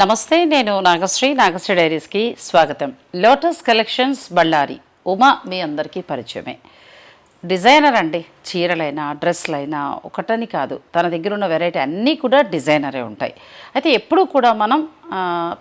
నమస్తే నేను నాగశ్రీ. నాగశ్రీ డైరీస్కి స్వాగతం. Lotus collections Bellary. ఉమా మీ అందరికీ పరిచయమే. డిజైనర్ అండి చీరలైనా డ్రెస్లైనా ఒకటని కాదు. తన దగ్గర ఉన్న వెరైటీ అన్నీ కూడా డిజైనరే ఉంటాయి. అయితే ఎప్పుడూ కూడా మనం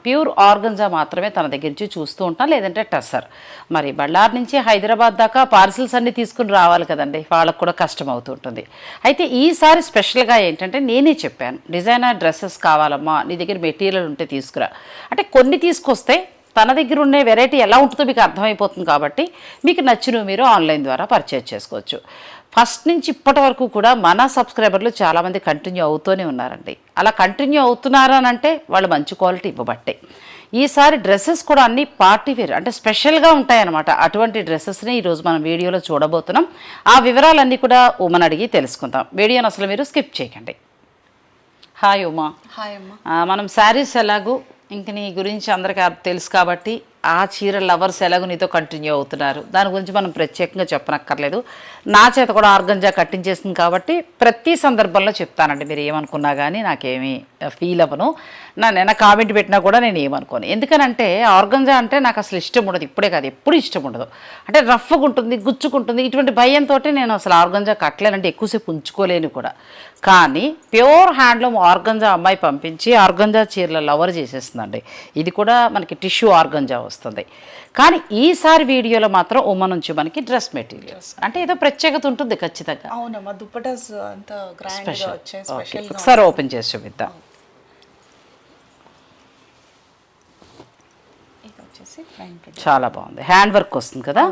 ప్యూర్ ఆర్గన్జా మాత్రమే తన దగ్గర నుంచి చూస్తూ ఉంటాం లేదంటే టస్సర్. మరి బళ్ళార్ నుంచి హైదరాబాద్ దాకా పార్సిల్స్ అన్నీ తీసుకుని రావాలి కదండి వాళ్ళకు కూడా కష్టం అవుతుంటుంది అయితే ఈసారి స్పెషల్గా ఏంటంటే నేనే చెప్పాను డిజైనర్ డ్రెస్సెస్ కావాలమ్మా నీ దగ్గర మెటీరియల్ ఉంటే తీసుకురా. అంటే కొన్ని తీసుకొస్తే తన దగ్గర ఉండే వెరైటీ ఎలా ఉంటుందో మీకు అర్థమైపోతుంది కాబట్టి మీకు నచ్చినవి మీరు ఆన్లైన్ ద్వారా పర్చేజ్ చేసుకోవచ్చు. ఫస్ట్ నుంచి ఇప్పటి వరకు కూడా మన సబ్స్క్రైబర్లు చాలామంది కంటిన్యూ అవుతూనే ఉన్నారండి. అలా కంటిన్యూ అవుతున్నారు అని అంటే వాళ్ళు మంచి క్వాలిటీ ఇవ్వబట్టే. ఈసారి డ్రెస్సెస్ కూడా అన్ని పార్టీ వేర్ అంటే స్పెషల్గా ఉంటాయన్నమాట. అటువంటి డ్రెస్సెస్ని ఈరోజు మనం వీడియోలో చూడబోతున్నాం. ఆ వివరాలన్నీ కూడా ఉమని అడిగి తెలుసుకుందాం. వీడియోని అసలు మీరు స్కిప్ చేయకండి. హాయ్ ఉమా. హాయ్ అమ్మ. మనం శారీస్ ఎలాగూ ఇంక నీ గురించి అందరికీ తెలుసు కాబట్టి ఆ చీర లవర్స్ ఎలాగో నీతో కంటిన్యూ అవుతున్నారు. దాని గురించి మనం ప్రత్యేకంగా చెప్పనక్కర్లేదు. నా చేత కూడా ఆర్గంజా కట్టించేసింది కాబట్టి ప్రతి సందర్భంలో చెప్తానండి. మీరు ఏమనుకున్నా కానీ నాకేమీ ఫీల్ అవ్వను. నా నిన్న కామెంట్ పెట్టినా కూడా నేను ఏమనుకోను. ఎందుకనంటే ఆర్గంజా అంటే నాకు అసలు ఇష్టం ఉండదు. ఇప్పుడే కాదు ఎప్పుడు ఇష్టం ఉండదు. అంటే రఫ్గా ఉంటుంది గుచ్చుకుంటుంది. ఇటువంటి భయంతో నేను అసలు ఆర్గంజా కట్టలేనంటే ఎక్కువసేపు ఉంచుకోలేను కూడా. కానీ ప్యూర్ హ్యాండ్లూమ్ ఆర్గంజా అమ్మాయి పంపించి ఆర్గంజా చీరల లవర్ చేసేస్తుందండి ఇది కూడా మనకి టిష్యూ ఆర్గంజా వస్తుంది. కానీ ఈసారి వీడియోలో మాత్రం ఉమ్మ నుంచి మనకి డ్రెస్ మెటీరియల్స్ అంటే ఏదో ప్రత్యేకత ఉంటుంది ఖచ్చితంగా. అవునమ్మా దుప్పటాస్ అంత స్పెషల్ ఒకసారి ఓపెన్ చేసి చూపిద్దాం. చాలా బాగుంది. హ్యాండ్ వర్క్ వస్తుంది కదా?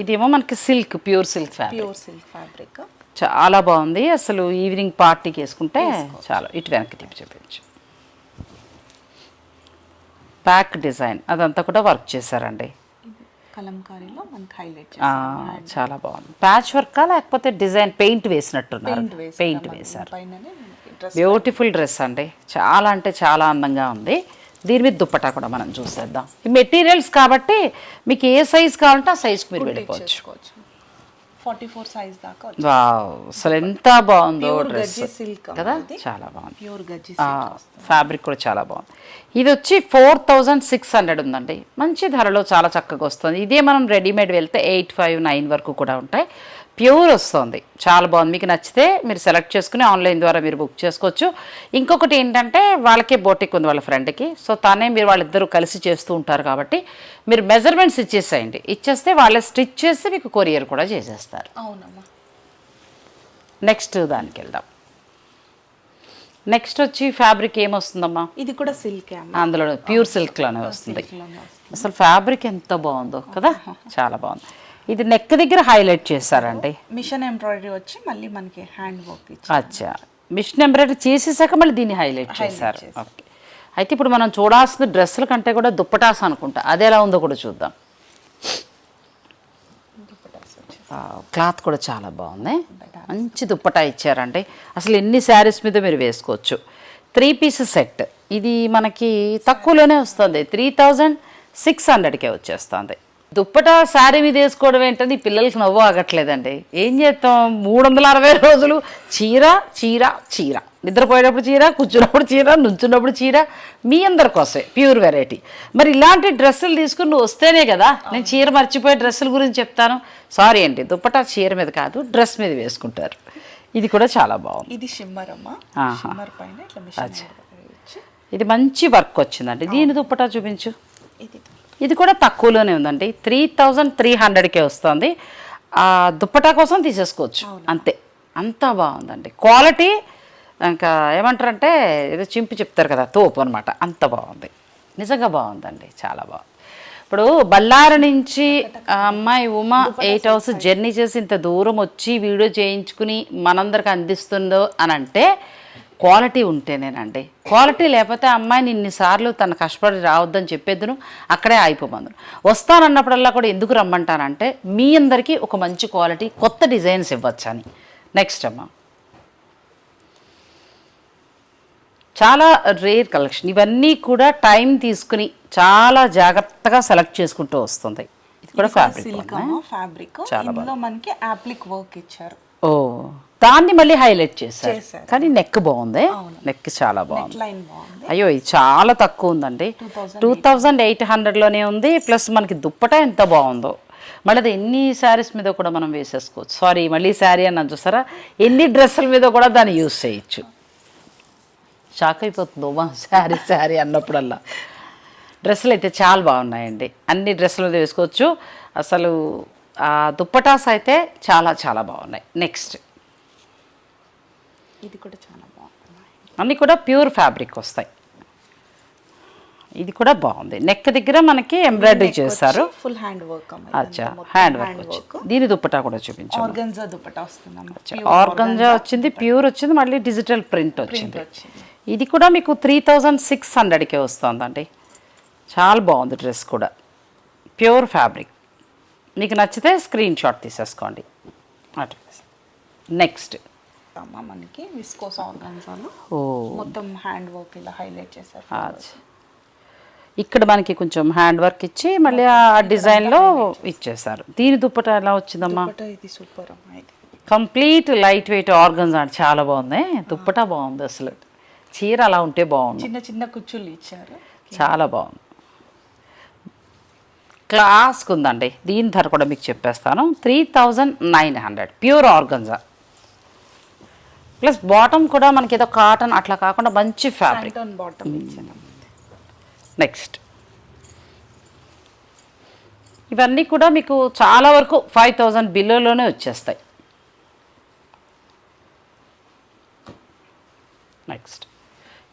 ఇదేమో మనకి silk pure silk fabric pure silk fabric చాలా బాగుంది. అసలు ఈవినింగ్ పార్టీకి వేసుకుంటే చాలా. ఇటు వెనక్కి తిప్పి చూపించు. బ్యాక్ డిజైన్ అదంతా కూడా వర్క్ చేశారండి. కలంకారీలో మనకి హైలైట్ ఆ, చాలా బాగుంది. ప్యాచ్ వర్కా లేకపోతే డిజైన్ పెయింట్ వేసినట్టున్నారు? పెయింట్ వేశారు బ్యూటిఫుల్ డ్రెస్ అండి. చాలా అంటే చాలా అందంగా ఉంది. దీని మీద దుప్పటా కూడా మనం చూసేద్దాం. ఈ మెటీరియల్స్ కాబట్టి మీకు ఏ సైజ్ కావాలంటే ఆ సైజ్కి మీరు వెళ్ళిపోవచ్చు. ఫార్టీ ఫోర్ సైజ్ దాకా అసలు ఎంత బాగుందో డ్రెస్ కదా? చాలా బాగుంది. ప్యూర్ గజ్జి ఫ్యాబ్రిక్ కూడా చాలా బాగుంది. ఇది వచ్చి ఫోర్ థౌజండ్ సిక్స్ హండ్రెడ్ ఉందండి. మంచి ధరలో చాలా చక్కగా వస్తుంది. ఇదే మనం రెడీమేడ్ వెళ్తే ఎయిట్ ఫైవ్ నైన్ వరకు కూడా ఉంటాయి. ప్యూర్ వస్తుంది. చాలా బాగుంది. మీకు నచ్చితే మీరు సెలెక్ట్ చేసుకుని ఆన్లైన్ ద్వారా మీరు బుక్ చేసుకోవచ్చు. ఇంకొకటి ఏంటంటే వాళ్ళకే బోటిక్ ఉంది వాళ్ళ ఫ్రెండ్కి. సో తనే మీరు వాళ్ళిద్దరూ కలిసి చేస్తూ ఉంటారు కాబట్టి మీరు మెజర్మెంట్స్ ఇచ్చేసేయండి. ఇచ్చేస్తే వాళ్ళే స్టిచ్ చేసి మీకు కొరియర్ కూడా చేసేస్తారు. అవునమ్మా. నెక్స్ట్ దానికి వెళ్దాం. నెక్స్ట్ వచ్చి ఫ్యాబ్రిక్ ఏమొస్తుందమ్మా? ఇది కూడా సిల్క్ అందులో ప్యూర్ సిల్క్లోనే వస్తుంది. అసలు ఫ్యాబ్రిక్ ఎంత బాగుందో కదా. చాలా బాగుంది. ఇది నెక్ దగ్గర హైలైట్ చేశారండి. మిషన్ ఎంబ్రాయిడరీ వచ్చి మళ్ళీ మనకి హ్యాండ్ వర్క్ అచ్చా. మిషన్ ఎంబ్రాయిడరీ చేసేసాక మళ్ళీ దీన్ని హైలైట్ చేశారు. ఓకే అయితే ఇప్పుడు మనం చూడాల్సిన డ్రెస్సుల కంటే కూడా దుప్పటాస్ అనుకుంటా. అది ఎలా ఉందో కూడా చూద్దాం. క్లాత్ కూడా చాలా బాగుంది. మంచి దుప్పటా ఇచ్చారండి. అసలు ఎన్ని శారీస్ మీద మీరు వేసుకోవచ్చు. త్రీ పీస్ సెట్ ఇది మనకి తక్కువలోనే వస్తుంది. త్రీ థౌజండ్ సిక్స్ హండ్రెడ్కే వచ్చేస్తుంది. దుప్పటా శారీ మీద వేసుకోవడం ఏంటంటే ఈ పిల్లలకి నవ్వు ఆగట్లేదండి. ఏం చేస్తాం? మూడు వందల అరవై రోజులు చీర చీర చీర. నిద్రపోయేటప్పుడు చీర కూర్చున్నప్పుడు చీర నుంచున్నప్పుడు చీర. మీ అందరి కోసమే ప్యూర్ వెరైటీ. మరి ఇలాంటి డ్రెస్సులు తీసుకుని నువ్వు వస్తేనే కదా నేను చీర మర్చిపోయే డ్రెస్సుల గురించి చెప్తాను. సారీ అండి దుప్పటా చీర మీద కాదు డ్రెస్ మీద వేసుకుంటారు. ఇది కూడా చాలా బాగుంది. ఇది షిమ్మర్. షిమ్మర్ పైన ఇది మంచి వర్క్ వచ్చిందండి. దీని దుప్పటా చూపించు. ఇది. ఇది కూడా తక్కువలోనే ఉందండి. త్రీ థౌజండ్ త్రీ హండ్రెడ్కే వస్తుంది. దుప్పటా కోసం తీసేసుకోవచ్చు. అంతే. అంత బాగుందండి. క్వాలిటీ ఇంకా ఏమంటారంటే ఏదో చింపి చెప్తారు కదా తోపు అనమాట అంత బాగుంది. నిజంగా బాగుందండి. చాలా బాగుంది. ఇప్పుడు బళ్ళారి నుంచి అమ్మాయి ఉమా ఎయిట్ అవర్స్ జర్నీ చేసి ఇంత దూరం వచ్చి వీడియో చేయించుకుని మనందరికి అందిస్తుందో అని అంటే క్వాలిటీ ఉంటేనేనండి. క్వాలిటీ లేకపోతే అమ్మాయిని ఇన్నిసార్లు తన కష్టపడి రావద్దని చెప్పేద్దును అక్కడే ఆగిపోమందును. వస్తానన్నప్పుడల్లా కూడా ఎందుకు రమ్మంటానంటే మీ అందరికీ ఒక మంచి క్వాలిటీ కొత్త డిజైన్స్ ఇవ్వచ్చని. నెక్స్ట్ అమ్మ. చాలా రేర్ కలెక్షన్ ఇవన్నీ కూడా టైం తీసుకుని చాలా జాగ్రత్తగా సెలెక్ట్ చేసుకుంటూ వస్తుంది. ఇది కూడా ఫ్యాబ్రిక్ ఫ్యాబ్రిక్ ఇందులో మనకి యాప్లిక్ వర్క్ ఇచ్చారు. ఓ. దాన్ని మళ్ళీ హైలైట్ చేశారు. కానీ నెక్ బాగుంది. నెక్ చాలా బాగుంది. అయ్యో ఇది చాలా తక్కువ ఉందండి. 2008. టూ థౌజండ్ ఎయిట్ హండ్రెడ్లోనే ఉంది. ప్లస్ మనకి దుప్పట ఎంత బాగుందో. మళ్ళీ అది ఎన్ని శారీస్ మీద కూడా మనం వేసేసుకోవచ్చు. సారీ మళ్ళీ శారీ అన్నాను చూసారా? ఎన్ని డ్రెస్సుల మీద కూడా దాన్ని యూస్ చేయొచ్చు. షాక్ అయిపోతుంది మా శారీ శారీ అన్నప్పుడల్లా. డ్రెస్సులు అయితే చాలా బాగున్నాయండి. అన్ని డ్రెస్సుల మీద వేసుకోవచ్చు. అసలు ఆ దుప్పటాస్ అయితే చాలా చాలా బాగున్నాయి. నెక్స్ట్ ఇది కూడా చాలా బాగుంది. అన్నీ కూడా ప్యూర్ ఫ్యాబ్రిక్ వస్తాయి. ఇది కూడా బాగుంది. నెక్ దగ్గర మనకి ఎంబ్రాయిడరీ చేశారు. ఫుల్ హ్యాండ్ వర్క్ అచ్చా హ్యాండ్ వర్క్ దీని దుప్పటా కూడా చూపించాము ఆర్గన్జా దుపట్టా వస్తుందమ్మా. ఆర్గంజా వచ్చింది ప్యూర్ వచ్చింది మళ్ళీ డిజిటల్ ప్రింట్ వచ్చింది. వచ్చింది. ఇది కూడా మీకు త్రీ థౌజండ్ సిక్స్ హండ్రెడ్కే వస్తుందండి. చాలా బాగుంది డ్రెస్ కూడా. Pure fabric. మీకు నచ్చితే స్క్రీన్ షాట్ తీసేసుకోండి. అటు. నెక్స్ట్. అమ్మా మనకి? విస్కోస్ ఆర్గన్జాలో. ఓ. మొత్తం హ్యాండ్ వర్క్ ఇలా హైలైట్ చేశారు. ఇక్కడ మనకి కొంచెం హ్యాండ్ వర్క్ ఇచ్చి మళ్ళీ ఆ డిజైన్లో ఇచ్చేసారు దీని దుప్పట ఎలా వచ్చిందమ్మా? ఇది సూపర్ అమ్మా ఇది. కంప్లీట్ లైట్ వెయిట్ ఆర్గన్స్ అంటే చాలా బాగుంది. దుప్పట బాగుంది అసలు. చీర అలా ఉంటే బాగుంది చిన్న చిన్న కుచ్చులు ఇచ్చారు. చాలా బాగుంది. క్లాస్కి ఉందండి దీని ధర కూడా మీకు చెప్పేస్తాను. Three thousand nine hundred. Pure organza. Plus bottom కూడా మనకి ఏదో కాటన్ అట్లా కాకుండా మంచి ఫ్యాబ్రిక్. బాటమ్ ఇచ్చారు నెక్స్ట్ ఇవన్నీ కూడా మీకు చాలా వరకు ఫైవ్ థౌజండ్ బిల్లులోనే వచ్చేస్తాయి. నెక్స్ట్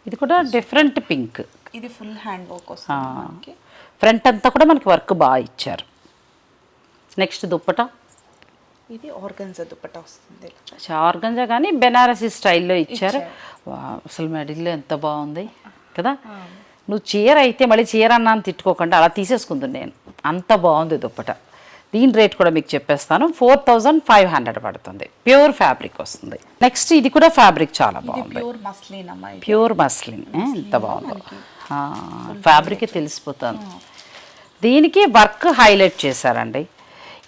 ఇది కూడా డిఫరెంట్ పింక్ ఇది ఫుల్ హ్యాండ్ వర్క్ వస్తుంది ఫ్రంట్ అంతా కూడా మనకి వర్క్ బాగా ఇచ్చారు. నెక్స్ట్ దుప్పట? ఇది ఆర్గన్జా దుపట్టా వస్తుంది చార్గంజా కానీ బెనారసీ స్టైల్లో ఇచ్చారు. అసలు మెడిల్లో ఎంత బాగుంది కదా? నువ్వు చీర అయితే మళ్ళీ చీర అన్నాను తిట్టుకోకుండా అలా తీసేసుకుంది నేను. అంత బాగుంది దుప్పట. దీని రేట్ కూడా మీకు చెప్పేస్తాను. ఫోర్ థౌజండ్ ఫైవ్ హండ్రెడ్ పడుతుంది. ప్యూర్ ఫ్యాబ్రిక్ వస్తుంది. నెక్స్ట్ ఇది కూడా ఫ్యాబ్రిక్ చాలా బాగుంది. Pure muslin pure muslin. ఎంత బాగుందో. ఫ్యాబ్రిక్ తెలిసిపోతుంది. దీనికి వర్క్ హైలైట్ చేశారండి.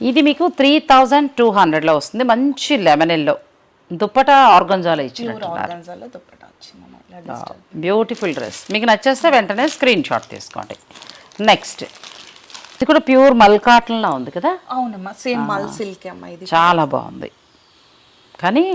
ఇది మీకు త్రీ థౌజండ్ టూ హండ్రెడ్లో వస్తుంది. మంచి లెమనెల్లో. దుప్పట ఆర్గంజాలో ఇచ్చినట్టున్నారు డిజిటల్. Beautiful dress. మీకు నచ్చేస్తే వెంటనే స్క్రీన్ షాట్ తీసుకోండి. నెక్స్ట్. ఇది కూడా ప్యూర్ మల్ కాటన్లా ఉంది కదా? అవునమ్మా సేమ్ మల్ సిల్క్ అమ్మా ఇది చాలా బాగుంది. కానీ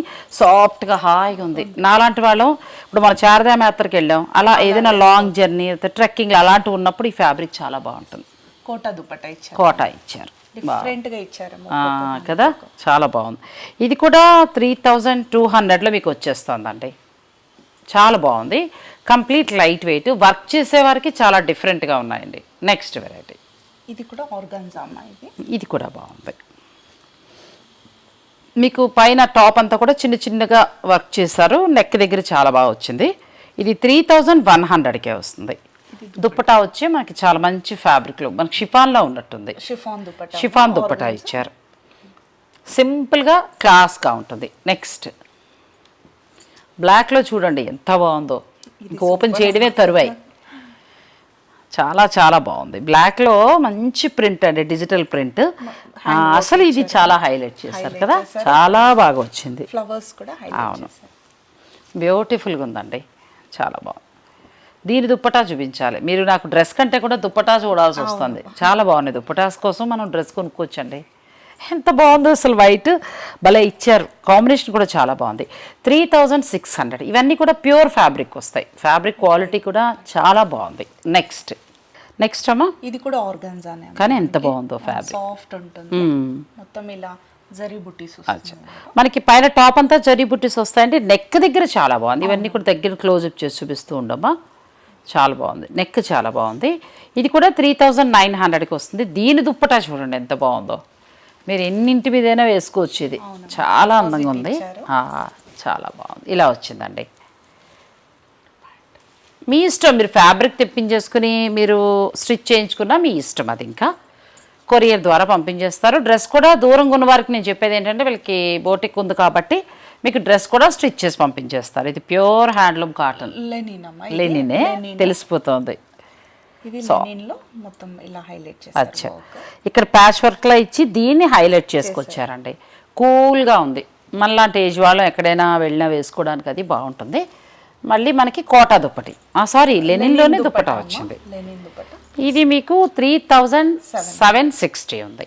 సాఫ్ట్గా హాయిగా ఉంది. నాలాంటి వాళ్ళం ఇప్పుడు మన చారదామ యాత్రకి వెళ్ళాం. అలా ఏదైనా లాంగ్ జర్నీ ట్రెక్కింగ్ అలాంటివి ఉన్నప్పుడు ఈ ఫ్యాబ్రిక్ చాలా బాగుంటుంది. కోటా దుపట్టా ఇచ్చారు. కోట ఇచ్చారు. డిఫరెంట్గా ఇచ్చారమ్మా ఆ, కదా? చాలా బాగుంది. ఇది కూడా త్రీ థౌజండ్ టూ హండ్రెడ్లో మీకు వచ్చేస్తుందండి. చాలా బాగుంది. Complete light weight. వర్క్ చేసే వారికి చాలా డిఫరెంట్గా ఉన్నాయండి. Next variety. ఇది కూడా ఆర్గన్జా ఇది కూడా బాగుంది. మీకు పైన టాప్ అంతా కూడా చిన్న చిన్నగా వర్క్ చేశారు. నెక్ దగ్గర చాలా బాగా వచ్చింది. ఇది త్రీ థౌజండ్ వన్ హండ్రెడ్కే వస్తుంది. దుప్పటా వచ్చి మనకి చాలా మంచి ఫ్యాబ్రిక్లో మనకి షిఫాన్లో ఉన్నట్టుంది. షిఫాన్ దుపట్టా. షిఫాన్ దుప్పటా ఇచ్చారు. సింపుల్గా క్లాస్గా ఉంటుంది. నెక్స్ట్. బ్లాక్లో చూడండి ఎంత బాగుందో. ఇంక ఓపెన్ చేయడమే తరువాయి. చాలా చాలా బాగుంది. బ్లాక్లో మంచి ప్రింట్ అండి డిజిటల్ ప్రింట్. అసలు ఇది చాలా హైలైట్ చేశారు కదా? చాలా బాగా వచ్చింది. ఫ్లవర్స్ కూడా అవును. బ్యూటిఫుల్గా ఉందండి. చాలా బాగుంది. దీని దుప్పటా చూపించాలి. మీరు నాకు డ్రెస్ కంటే కూడా దుప్పటా చూడాల్సి వస్తుంది. చాలా బాగున్నాయి దుప్పటాస్ కోసం మనం డ్రెస్ కొనుక్కోవచ్చండి. ఎంత బాగుందో అసలు వైట్. భలే ఇచ్చారు. కాంబినేషన్ కూడా చాలా బాగుంది. Three thousand six hundred. ఇవన్నీ కూడా ప్యూర్ ఫ్యాబ్రిక్ వస్తాయి. ఫ్యాబ్రిక్ క్వాలిటీ కూడా చాలా బాగుంది. నెక్స్ట్. నెక్స్ట్ అమ్మా? ఇది కూడా ఆర్గన్జానే కానీ ఎంత బాగుందో ఫ్యాబ్రిక్. సాఫ్ట్ ఉంటుంది. మొత్తం ఇలా జరీ బుట్టీస్ మనకి పైన టాప్ అంతా జరీ బుట్టీస్ వస్తాయండి. నెక్ దగ్గర చాలా బాగుంది. ఇవన్నీ కూడా దగ్గర క్లోజ్అప్ చేసి చూపిస్తూ ఉండమ్మా. చాలా బాగుంది. నెక్ చాలా బాగుంది. ఇది కూడా త్రీ థౌజండ్ నైన్ హండ్రెడ్కి వస్తుంది. దీని దుప్పటా చూడండి ఎంత బాగుందో. మీరు ఎన్నింటి మీదైనా వేసుకోవచ్చు ఇది. చాలా అందంగా ఉంది. చాలా బాగుంది. ఇలా వచ్చిందండి. మీ ఇష్టం మీరు ఫ్యాబ్రిక్ తెప్పించేసుకుని మీరు స్టిచ్ చేయించుకున్నా మీ ఇష్టం అది ఇంకా. కొరియర్ ద్వారా పంపించేస్తారు. డ్రెస్ కూడా దూరంగా ఉన్న వారికి నేను చెప్పేది ఏంటంటే వీళ్ళకి బోటిక్ ఉంది కాబట్టి మీకు డ్రెస్ కూడా స్టిచ్ చేసి పంపించేస్తారు. ఇది ప్యూర్ హ్యాండ్లూమ్ కాటన్. లెనిన్. తెలిసిపోతుంది. మొత్తం ఇలా హైలైట్ అచ్చా. ఇక్కడ ప్యాచ్ వర్క్లో ఇచ్చి దీన్ని హైలైట్ చేసుకొచ్చారండి. కూల్గా ఉంది. మనలాంటి ఏజ్ వాళ్ళం ఎక్కడైనా వెళ్ళినా వేసుకోవడానికి అది బాగుంటుంది. మళ్ళీ మనకి కోటా దుప్పటి. సారీ లెనిన్లోనే దుప్పటా వచ్చింది. ఇది మీకు త్రీ థౌజండ్ సెవెన్ సిక్స్టీ ఉంది.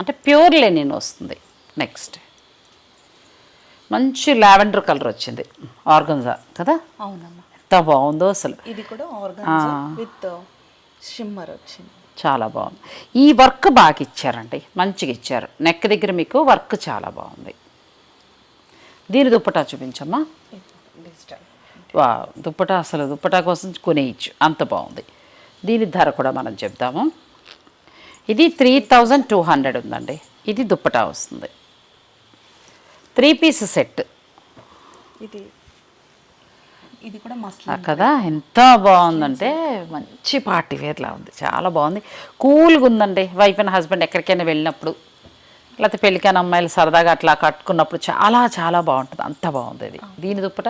అంటే ప్యూర్ లెనిన్ వస్తుంది. నెక్స్ట్. మంచి లావెండర్ కలర్ వచ్చింది. ఆర్గన్జా కదా? అవునమ్మా. ఎంత బాగుందో అసలు. ఇది కూడా విత్ షిమ్మర్ వచ్చింది. చాలా బాగుంది. ఈ వర్క్ బాగా ఇచ్చారండి. మంచిగా ఇచ్చారు. నెక్ దగ్గర మీకు వర్క్ చాలా బాగుంది. దీని దుప్పటా చూపించమ్మా. వా దుప్పటా అసలు దుప్పటా కోసం కొనేయచ్చు. అంత బాగుంది. దీని ధర కూడా మనం చెప్దాము. ఇది త్రీ థౌజండ్ టూ హండ్రెడ్ ఉందండి. ఇది దుప్పటా వస్తుంది. Three piece set. ఇది. ఇది కూడా కదా ఎంత బాగుందంటే మంచి పార్టీ వేర్లా ఉంది. చాలా బాగుంది. కూల్గా ఉందండి. వైఫ్ అండ్ హస్బెండ్ ఎక్కడికైనా వెళ్ళినప్పుడు లేకపోతే పెళ్ళికైన అమ్మాయిలు సరదాగా అట్లా కట్టుకున్నప్పుడు చాలా చాలా బాగుంటుంది. అంత బాగుంది ఇది. దీని దుప్పట?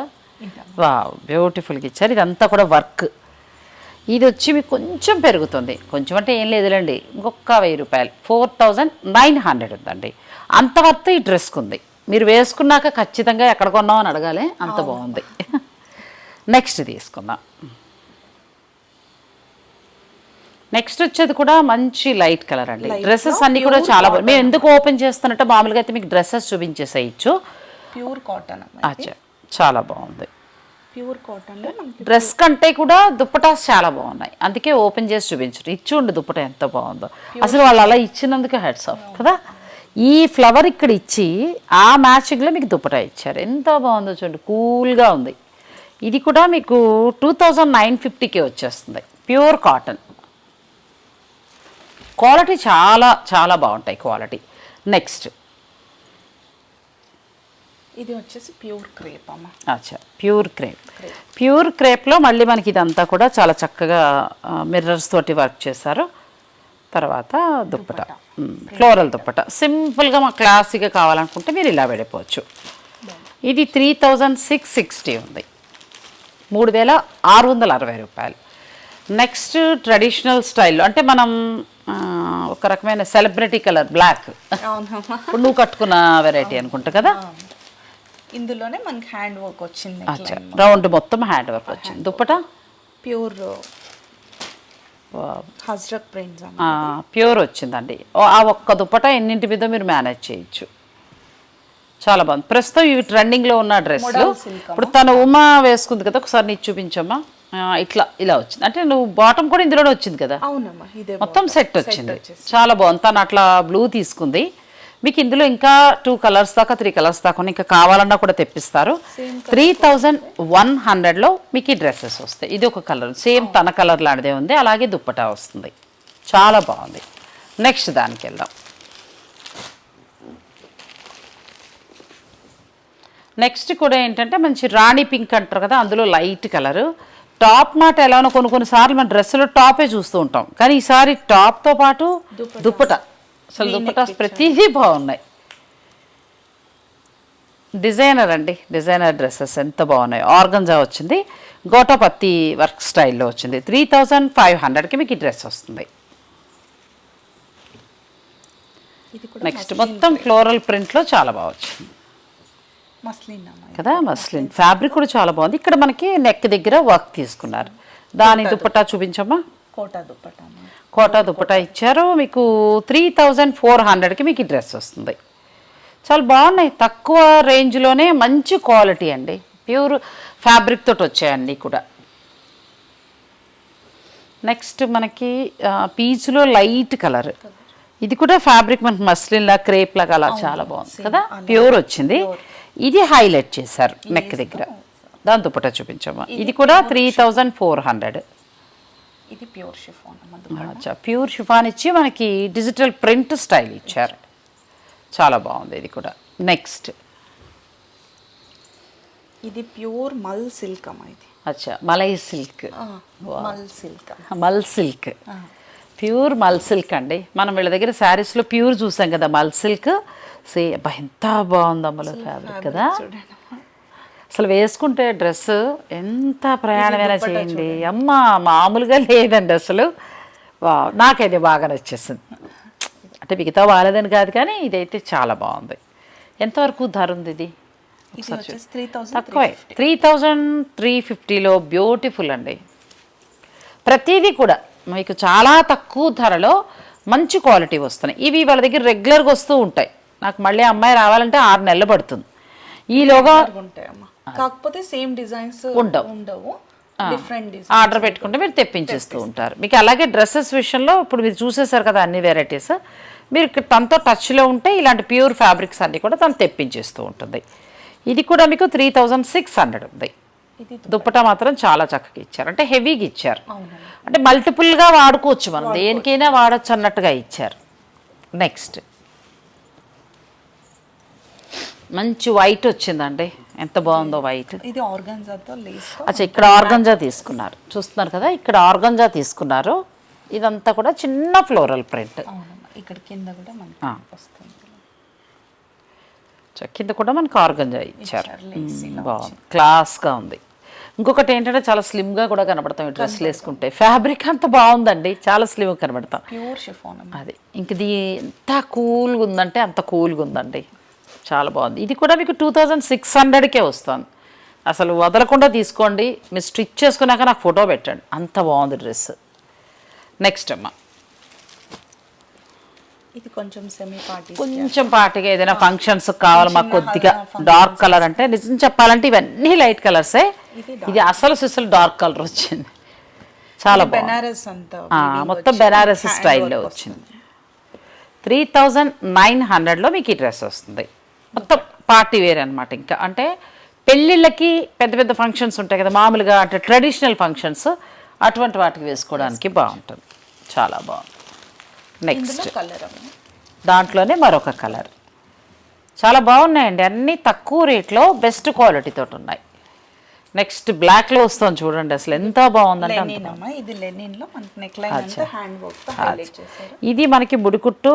వా బ్యూటిఫుల్గా ఇచ్చారు. ఇదంతా కూడా వర్క్. ఇది వచ్చి మీకు కొంచెం పెరుగుతుంది. కొంచెం అంటే ఏం లేదులేండి. ఇంకొక వెయ్యి రూపాయలు. ఫోర్ థౌజండ్ నైన్ హండ్రెడ్ ఉందండి. అంత వర్త్ ఈ డ్రెస్కి ఉంది. మీరు వేసుకున్నాక ఖచ్చితంగా ఎక్కడ కొన్నాం అని అడగాలి. అంత బాగుంది. నెక్స్ట్ తీసుకుందాం. నెక్స్ట్ వచ్చేది కూడా మంచి లైట్ కలర్ అండి. డ్రెస్సెస్ అన్ని కూడా చాలా బాగుంది మేము ఎందుకు ఓపెన్ చేస్తున్నట్టు మామూలుగా అయితే మీకు డ్రెస్సెస్ చూపించేసేయచ్చు. ప్యూర్ కాటన్ అచ్చా చాలా బాగుంది. ప్యూర్ కాటన్ డ్రెస్ కంటే కూడా దుప్పటాస్ చాలా బాగున్నాయి. అందుకే ఓపెన్ చేసి చూపించరు. ఇచ్చి ఉండి దుప్పట ఎంత బాగుందో. అసలు వాళ్ళు అలా ఇచ్చినందుకు హెడ్స్ ఆఫ్ కదా. ఈ ఫ్లవర్ ఇక్కడ ఇచ్చి ఆ మ్యాచింగ్లో మీకు దుప్పటా ఇచ్చారు. ఎంత బాగుందో చూడండి. కూల్గా ఉంది. ఇది కూడా మీకు టూ థౌజండ్ నైన్ ఫిఫ్టీకే వచ్చేస్తుంది. Pure cotton. క్వాలిటీ చాలా చాలా బాగుంటాయి క్వాలిటీ. నెక్స్ట్. ఇది వచ్చేసి ప్యూర్ క్రేప్ అమ్మ. అచ్చా. Pure crepe. ప్యూర్ క్రేప్లో మళ్ళీ మనకి ఇదంతా కూడా చాలా చక్కగా మిర్రర్స్ తోటి వర్క్ చేశారు. తర్వాత దుప్పట. ఫ్లోరల్ దుప్పట. సింపుల్గా మా క్లాసీగా కావాలనుకుంటే మీరు ఇలా వెళ్ళిపోవచ్చు. ఇది త్రీ థౌజండ్ సిక్స్ సిక్స్టీ ఉంది. మూడు వేల ఆరు వందల అరవై రూపాయలు. నెక్స్ట్ ట్రెడిషనల్ స్టైల్లో అంటే మనం ఒక రకమైన సెలబ్రిటీ కలర్ బ్లాక్. ఇప్పుడు నువ్వు కట్టుకున్న వెరైటీ అనుకుంటా కదా? ఇందులోనే మనకి హ్యాండ్ వర్క్ వచ్చింది అచ్చా. రౌండ్ మొత్తం హ్యాండ్ వర్క్ వచ్చింది. Dupatta? Pure Ajrakh prints pure వచ్చిందండి. ఆ ఒక్క దుప్పట ఎన్నింటి మీద మీరు మేనేజ్ చేయొచ్చు? చాలా బాగుంది. ప్రస్తుతం ఇవి ట్రెండింగ్లో ఉన్న డ్రెస్లు silk ఇప్పుడు తను ఉమా వేసుకుంది కదా ఒకసారి నీకు చూపించమ్మా. ఇట్లా ఇలా వచ్చింది. అంటే నువ్వు బాటమ్ కూడా ఇందులోనే వచ్చింది కదా? మొత్తం. సెట్ వచ్చింది. చాలా బాగుంది. తను అట్లా బ్లూ తీసుకుంది. మీకు ఇందులో ఇంకా టూ కలర్స్ దాకా త్రీ కలర్స్ దాకా. ఇంకా కావాలన్నా కూడా తెప్పిస్తారు. త్రీ థౌజండ్ వన్ హండ్రెడ్లో మీకు ఈ డ్రెస్సెస్ వస్తాయి. ఇది ఒక కలర్ సేమ్ తన కలర్ లాంటిదే ఉంది. అలాగే దుప్పటా వస్తుంది. చాలా బాగుంది. నెక్స్ట్ దానికి వెళ్దాం. నెక్స్ట్ కూడా ఏంటంటే మంచి రాణి పింక్ అంటారు కదా అందులో లైట్ కలరు టాప్ మాట ఎలానో కొన్ని కొన్నిసార్లు మన డ్రెస్సులో టాపే చూస్తూ ఉంటాం. కానీ ఈసారి టాప్తో పాటు దుప్పట. అసలు దుప్పట ప్రతిదీ బాగున్నాయి. డిజైనర్ అండి డిజైనర్ డ్రెస్సెస్ ఎంత బాగున్నాయి. ఆర్గంజా వచ్చింది గోటాపత్తి వర్క్ స్టైల్లో వచ్చింది. త్రీ థౌజండ్ ఫైవ్ హండ్రెడ్కి మీకు ఈ డ్రెస్ వస్తుంది. నెక్స్ట్ మొత్తం ఫ్లోరల్ ప్రింట్లో చాలా బాగా వచ్చింది. కదా మస్లిన్ ఫ్యాబ్రిక్ కూడా చాలా బాగుంది. ఇక్కడ మనకి నెక్ దగ్గర వర్క్ తీసుకున్నారు. దాని దుప్పటా. చూపించమ్మా. కోటా దుప్పట కోటా దుప్పటా ఇచ్చారు. మీకు త్రీ థౌజండ్ ఫోర్ హండ్రెడ్కి మీకు ఈ డ్రెస్ వస్తుంది. చాలా బాగున్నాయి. తక్కువ రేంజ్లోనే మంచి క్వాలిటీ అండి. ప్యూర్ ఫ్యాబ్రిక్ తోటి వచ్చాయండి కూడా. నెక్స్ట్ మనకి పీచ్లో లైట్ కలర్. ఇది కూడా ఫ్యాబ్రిక్ మనకి మస్లిన్ లా క్రేప్ లాగా అలా చాలా బాగుంది కదా? ప్యూర్ వచ్చింది. ఇది హైలైట్ చేశారు నెక్ దగ్గర. దాని దుప్పట చూపించమ్మా. ఇది కూడా త్రీ థౌజండ్ ఫోర్ హండ్రెడ్. ఇది ప్యూర్ షిఫాన్ అచ్చా ప్యూర్ షిఫాన్ ఇచ్చి మనకి డిజిటల్ ప్రింట్ స్టైల్ ఇచ్చారు. చాలా బాగుంది ఇది కూడా. నెక్స్ట్ ఇది ప్యూర్ మల్ సిల్క్ అమ్మ ఇది. అచ్చా మలై సిల్క్. మల్ సిల్క్. మల్ సిల్క్. ప్యూర్ మల్ సిల్క్ అండి. మనం వీళ్ళ దగ్గర శారీస్లో ప్యూర్ చూసాం కదా మల్ సిల్క్. సే అబ్బా ఎంత బాగుంది అమ్మలో ఫ్యాబ్రిక్ కదా. అసలు వేసుకుంటే డ్రెస్ ఎంత ప్రయాణమైనా చేయండి. అమ్మ మామూలుగా లేదండి అసలు. నాకైతే బాగా నచ్చేసింది. అంటే మిగతా బాగాలేదని కాదు కానీ ఇదైతే చాలా బాగుంది. ఎంతవరకు ధర ఉంది ఇది? తక్కువే. త్రీ థౌజండ్ త్రీ ఫిఫ్టీలో బ్యూటిఫుల్ అండి. ప్రతిదీ కూడా మీకు చాలా తక్కువ ధరలో మంచి క్వాలిటీ వస్తున్నాయి. ఇవి వాళ్ళ దగ్గర రెగ్యులర్గా వస్తూ ఉంటాయి. నాకు మళ్ళీ అమ్మాయి రావాలంటే ఆరు నెలలు పడుతుంది. ఈలోగా ఉంటాయి అమ్మా కాకపోతే సేమ్ డిజైన్స్ ఉండవు. ఉండవు. ఆర్డర్ పెట్టుకుంటే మీరు తెప్పించేస్తూ ఉంటారు. మీకు అలాగే డ్రెస్సెస్ విషయంలో ఇప్పుడు మీరు చూసేసారు కదా అన్ని వెరైటీస్ మీరు తనతో టచ్లో ఉంటే ఇలాంటి ప్యూర్ ఫ్యాబ్రిక్స్ అన్నీ కూడా తను తెప్పించేస్తూ ఉంటుంది. ఇది కూడా మీకు త్రీ థౌజండ్ సిక్స్ హండ్రెడ్ ఉంది. దుప్పటా మాత్రం చాలా చక్కగా ఇచ్చారు. అంటే హెవీగా ఇచ్చారు. అంటే మల్టిపుల్గా వాడుకోవచ్చు మనం. దేనికైనా వాడచ్చు అన్నట్టుగా ఇచ్చారు. నెక్స్ట్ మంచి వైట్ వచ్చిందండి. ఎంత బాగుందో వైట్. ఇది అచ్చా ఇక్కడ ఆర్గంజా తీసుకున్నారు. చూస్తున్నారు కదా ఇక్కడ ఆర్గంజా తీసుకున్నారు. ఇదంతా కూడా చిన్న ఫ్లోరల్ ప్రింట్. ఇక్కడ కింద కూడా. వస్తుంది. కింద కూడా మనకు ఆర్గంజా ఇచ్చారు. బాగుంది. క్లాస్గా ఉంది. ఇంకొకటి ఏంటంటే చాలా స్లిమ్గా కూడా కనబడతాం ఈ డ్రెస్లు వేసుకుంటే. ఫ్యాబ్రిక్ అంత బాగుందండి. చాలా స్లిమ్గా కనబడతాం. ప్యూర్ షిఫాన్ అమ్మా. అది. ఇంక ఇది ఎంత కూల్గా ఉందంటే అంత కూల్గా ఉందండి. చాలా బాగుంది. ఇది కూడా మీకు టూ థౌజండ్ సిక్స్ హండ్రెడ్కే వస్తుంది. అసలు వదలకుండా తీసుకోండి. మీరు స్టిచ్ చేసుకున్నాక నాకు ఫోటో పెట్టండి. అంత బాగుంది డ్రెస్. నెక్స్ట్ అమ్మ. ఇది కొంచెం సెమీ పార్టీ కొంచెం పార్టీగా ఏదైనా ఫంక్షన్స్ కావాలి మాకు కొద్దిగా డార్క్ కలర్ అంటే నిజం చెప్పాలంటే ఇవన్నీ లైట్ కలర్సే ఇది అసలు సిసలు డార్క్ కలర్ వచ్చింది. చాలా బెనారస్ అంతా మొత్తం బెనారస్ స్టైల్లో వచ్చింది. త్రీ థౌజండ్ నైన్ హండ్రెడ్లో మీకు ఈ డ్రెస్ వస్తుంది. మొత్తం పార్టీ వేర్ అనమాట ఇంకా. అంటే పెళ్ళిళ్ళకి పెద్ద పెద్ద ఫంక్షన్స్ ఉంటాయి కదా మామూలుగా అంటే ట్రెడిషనల్ ఫంక్షన్స్ అటువంటి వాటికి వేసుకోవడానికి బాగుంటుంది. చాలా బాగుంది. నెక్స్ట్ కలర్ దాంట్లోనే మరొక కలర్ చాలా బాగున్నాయండి. అన్నీ తక్కువ రేట్లో బెస్ట్ క్వాలిటీ తోటి ఉన్నాయి. నెక్స్ట్ బ్లాక్లో వస్తుంది చూడండి అసలు ఎంత బాగుందంటే ఇది మనకి ఇది ముడికుట్టు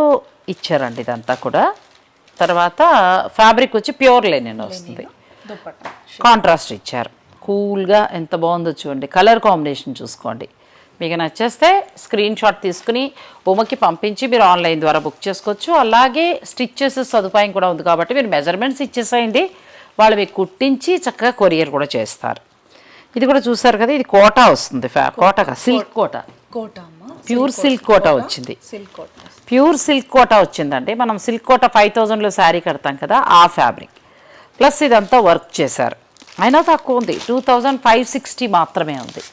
ఇచ్చారండి ఇదంతా కూడా. తర్వాత ఫ్యాబ్రిక్ వచ్చి ప్యూర్ లెనిన్ వస్తుంది. కాంట్రాస్ట్ ఇచ్చారు. కూల్గా ఎంత బాగుందో చూడండి. కలర్ కాంబినేషన్ చూసుకోండి. మీకు నచ్చేస్తే స్క్రీన్ షాట్ తీసుకుని బొమ్మకి పంపించి మీరు ఆన్లైన్ ద్వారా బుక్ చేసుకోవచ్చు. అలాగే స్టిచ్ చేసే సదుపాయం కూడా ఉంది కాబట్టి మీరు మెజర్మెంట్స్ ఇచ్చేసేయండి. వాళ్ళు మీకు కుట్టించి చక్కగా కొరియర్ కూడా చేస్తారు. ఇది కూడా చూసారు కదా ఇది కోటా వస్తుంది Kota. Silk Kota. Kota pure silk Kota. వచ్చింది. Silk Kota. Pure silk Kota వచ్చిందండి. మనం సిల్క్ కోటా ఫైవ్ థౌజండ్లో శారీ కడతాం కదా ఆ ఫ్యాబ్రిక్. ప్లస్ ఇదంతా వర్క్ చేశారు. అయినా తక్కువ ఉంది. టూ థౌజండ్ ఫైవ్ సిక్స్టీ మాత్రమే ఉంది.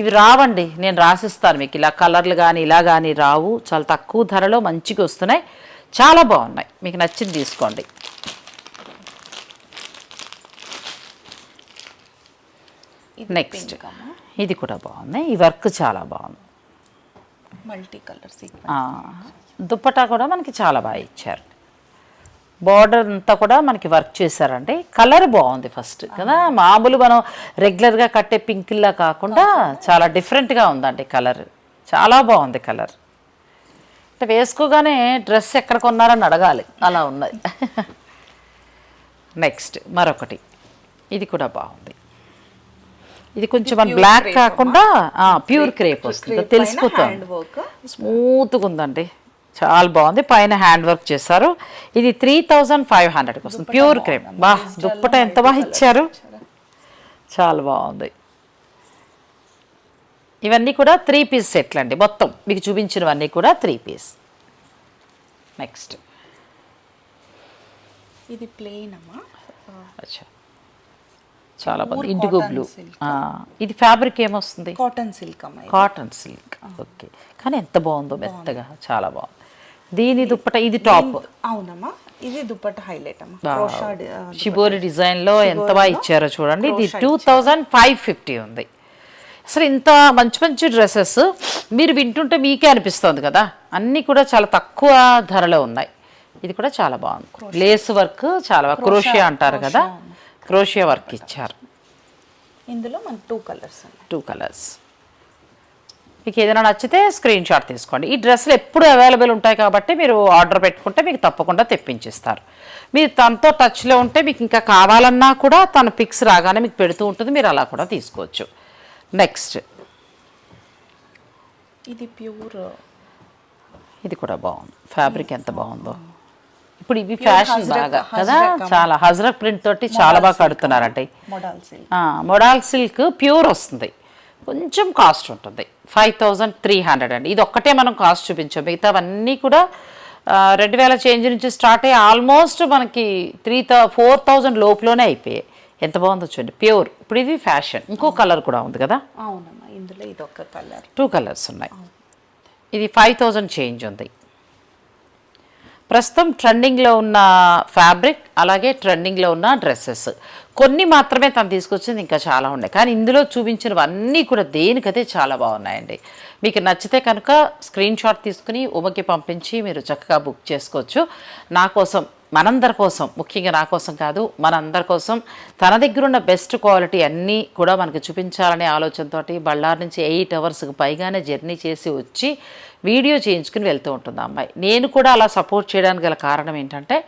ఇవి రావండి. నేను రాసిస్తాను మీకు. ఇలా కలర్లు కానీ ఇలా కానీ రావు. చాలా తక్కువ ధరలో మంచిగా వస్తున్నాయి. చాలా బాగున్నాయి. మీకు నచ్చింది తీసుకోండి. నెక్స్ట్ ఇది కూడా బాగుంది ఈ వర్క్ చాలా బాగుంది. మల్టీ కలర్ దుప్పటా కూడా మనకి చాలా బాగా ఇచ్చారు. బార్డర్ అంతా కూడా మనకి వర్క్ చేశారండి కలర్ బాగుంది ఫస్ట్ కదా? మామూలు మనం రెగ్యులర్గా కట్టే పింక్లా కాకుండా చాలా డిఫరెంట్గా ఉందండి కలర్ చాలా బాగుంది కలర్ అంటే వేసుకోగానే డ్రెస్ ఎక్కడ కొన్నారని అడగాలి. అలా ఉన్నది నెక్స్ట్ మరొకటి. ఇది కూడా బాగుంది. ఇది కొంచెం బ్లాక్ కాకుండా ప్యూర్ క్రేప్ వస్తుంది. తెలిసిపోతుంది స్మూత్గా ఉందండి చాలా బాగుంది. పైన హ్యాండ్ వర్క్ చేశారు. ఇది త్రీ థౌజండ్ ఫైవ్ హండ్రెడ్కి వస్తుంది. ప్యూర్ క్రేప్ బా దుప్పట ఎంత బాగా ఇచ్చారు? చాలా బాగుంది. ఇవన్నీ కూడా త్రీ పీస్ సెట్లు అండి మొత్తం మీకు చూపించినవన్నీ కూడా త్రీ పీస్ నెక్స్ట్ ఇది ప్లెయిన్ అమ్మా. అచ్చా. చాలా బాగుంది ఇండిగో బ్లూ. ఇది ఫ్యాబ్రిక్ ఏమొస్తుంది? Cotton silk. Cotton silk okay కానీ ఎంత బాగుందో మెత్తగా. చాలా బాగుంది. దీని దుప్పట ఇది టాప్ అవునమ్మా. ఇది దుపట్టా హైలైట్ అమ్మా. షిబోరి డిజైన్లో ఎంత బాగా ఇచ్చారో చూడండి. ఇది టూ థౌజండ్ ఫైవ్ ఫిఫ్టీ ఉంది. అసలు ఇంత మంచి మంచి డ్రెస్సెస్ మీరు వింటుంటే మీకే అనిపిస్తుంది కదా. అన్నీ కూడా చాలా తక్కువ ధరలో ఉన్నాయి. ఇది కూడా చాలా బాగుంది. లేస్ వర్క్ చాలా క్రోషియా అంటారు కదా. క్రోషియా వర్క్ ఇచ్చారు. ఇందులో మనకి టూ కలర్స్ టూ కలర్స్ మీకు ఏదైనా నచ్చితే స్క్రీన్ షాట్ తీసుకోండి. ఈ డ్రెస్సులు ఎప్పుడు అవైలబుల్ ఉంటాయి కాబట్టి మీరు ఆర్డర్ పెట్టుకుంటే మీకు తప్పకుండా తెప్పించిస్తారు. మీరు తనతో టచ్లో ఉంటే మీకు ఇంకా కావాలన్నా కూడా తన పిక్స్ రాగానే మీకు పెడుతూ ఉంటుంది. మీరు అలా కూడా తీసుకోవచ్చు. నెక్స్ట్ ఇది ప్యూర్ ఇది కూడా బాగుంది. ఫ్యాబ్రిక్ ఎంత బాగుందో. ఇప్పుడు ఇవి ఫ్యాషన్ బాగా కదా? చాలా హజ్రక్ ప్రింట్ తోటి చాలా బాగా కడుతున్నారంటే. Modal silk modal silk pure వస్తుంది. కొంచెం కాస్ట్ ఉంటుంది. ఫైవ్ థౌజండ్ త్రీ హండ్రెడ్ అండి. ఇది ఒక్కటే మనం కాస్ట్ చూపించాం. మిగతావన్నీ కూడా రెండు వేల చేంజ్ నుంచి స్టార్ట్ అయ్యి ఆల్మోస్ట్ మనకి త్రీ థౌ ఫోర్ థౌజండ్ లోపులోనే అయిపోయాయి. ఎంత బాగుందో చూడండి. ప్యూర్ ఇప్పుడు ఇది ఫ్యాషన్ ఇంకో కలర్ కూడా ఉంది కదా? అవునమ్మా ఇందులో ఇది ఒక కలర్ టూ కలర్స్ ఉన్నాయి ఇది ఫైవ్ థౌజండ్ చేంజ్ ఉంది. ప్రస్తుతం ట్రెండింగ్లో ఉన్న ఫ్యాబ్రిక్ అలాగే ట్రెండింగ్లో ఉన్న డ్రెస్సెస్. కొన్ని మాత్రమే తను తీసుకొచ్చింది ఇంకా చాలా ఉన్నాయి. కానీ ఇందులో చూపించినవన్నీ కూడా దేనికదే చాలా బాగున్నాయండి. మీకు నచ్చితే కనుక స్క్రీన్ షాట్ తీసుకుని ఉమకి పంపించి మీరు చక్కగా బుక్ చేసుకోవచ్చు. నా కోసం మనందరి కోసం ముఖ్యంగా నా కోసం కాదు మనందరి కోసం తన దగ్గర ఉన్న బెస్ట్ క్వాలిటీ అన్నీ కూడా మనకు చూపించాలనే ఆలోచనతోటి బళ్ళారి నుంచి ఎయిట్ అవర్స్కి పైగానే జర్నీ చేసి వచ్చి వీడియో చేయించుకుని వెళ్తూ ఉంటుంది అమ్మాయి. నేను కూడా అలా సపోర్ట్ చేయడానికి గల కారణం ఏంటంటే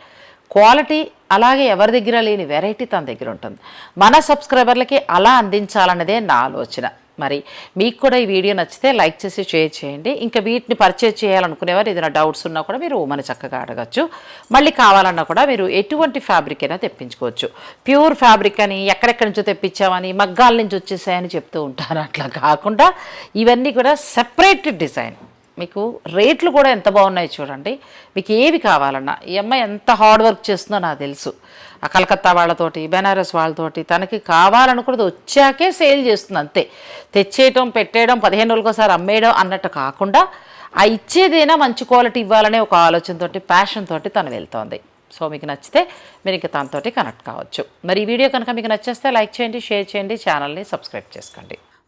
క్వాలిటీ అలాగే ఎవరి దగ్గర లేని వెరైటీ తన దగ్గర ఉంటుంది. మన సబ్స్క్రైబర్లకి అలా అందించాలన్నదే నా ఆలోచన. మరి మీకు కూడా ఈ వీడియో నచ్చితే లైక్ చేసి షేర్ చేయండి. ఇంకా వీటిని పర్చేజ్ చేయాలనుకునేవారు ఏదైనా డౌట్స్ ఉన్నా కూడా మీరు ఉమని చక్కగా అడగచ్చు. మళ్ళీ కావాలన్నా కూడా మీరు ఎటువంటి ఫ్యాబ్రిక్ అయినా తెప్పించుకోవచ్చు. ప్యూర్ ఫ్యాబ్రిక్ అని ఎక్కడెక్కడి నుంచో తెప్పించామని మగ్గాల నుంచి వచ్చేసాయని చెప్తూ ఉంటారు. అట్లా కాకుండా ఇవన్నీ కూడా సెపరేట్ డిజైన్ మీకు రేట్లు కూడా ఎంత బాగున్నాయి చూడండి. మీకు ఏవి కావాలన్నా ఈ అమ్మాయి ఎంత హార్డ్ వర్క్ చేస్తుందో నాకు తెలుసు. కలకత్తా వాళ్ళతోటి బెనారస్ వాళ్ళతోటి తనకి కావాలనుకున్నది వచ్చాకే సేల్ చేస్తుంది అంతే. తెచ్చేయటం పెట్టేయడం పదిహేను రోజులకోసారి అమ్మేయడం అన్నట్టు కాకుండా ఆ ఇచ్చేదైనా మంచి క్వాలిటీ ఇవ్వాలనే ఒక ఆలోచనతోటి ప్యాషన్ తోటి తను వెళ్తోంది. సో మీకు నచ్చితే మీరు ఇంకా తనతోటి కనెక్ట్ కావచ్చు. మరి ఈ వీడియో కనుక మీకు నచ్చేస్తే లైక్ చేయండి షేర్ చేయండి ఛానల్ని సబ్స్క్రైబ్ చేసుకోండి.